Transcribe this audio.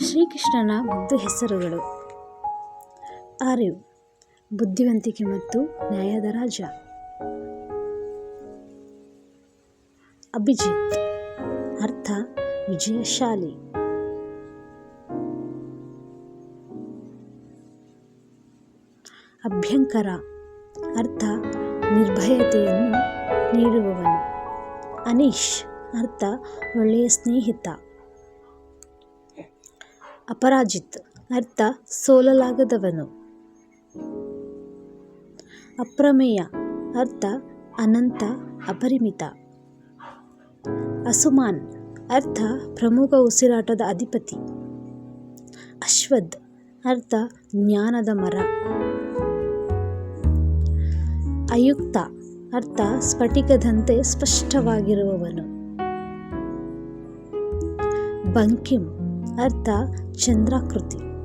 ಶ್ರೀಕೃಷ್ಣನ ಮುದ್ದು ಹೆಸರುಗಳು. ಆರ್ಯು, ಬುದ್ಧಿವಂತಿಕೆ ಮತ್ತು ನ್ಯಾಯದ ರಾಜ. ಅಭಿಜಿತ್, ಅರ್ಥ, ವಿಜಯಶಾಲಿ. ಅಭ್ಯಂಕರ, ಅರ್ಥ, ನಿರ್ಭಯತೆಯನ್ನು ನೀಡುವವನು. ಅನೀಶ್, ಅರ್ಥ, ಒಳ್ಳೆಯ ಸ್ನೇಹಿತ. ಅಪರಾಜಿತ್. ಅರ್ಥ? ಸೋಲಲಾಗದವನು. ಅಪ್ರಮೇಯ. ಅರ್ಥ? ಅನಂತ. ಅಪರಿಮಿತ. ಅಸುಮಾನ್. ಅರ್ಥ? ಪ್ರಮುಖ ಉಸಿರಾಟದ ಅಧಿಪತಿ. ಅಶ್ವದ್ ಅರ್ಥ? ಜ್ಞಾನದ ಮರ. ಅಯುಕ್ತ ಅರ್ಥ? ಸ್ಫಟಿಕದಂತೆ ಸ್ಪಷ್ಟವಾಗಿರುವವನು. ಬಂಕಿಂ ಅರ್ಥ ಚಂದ್ರಾಕೃತಿ.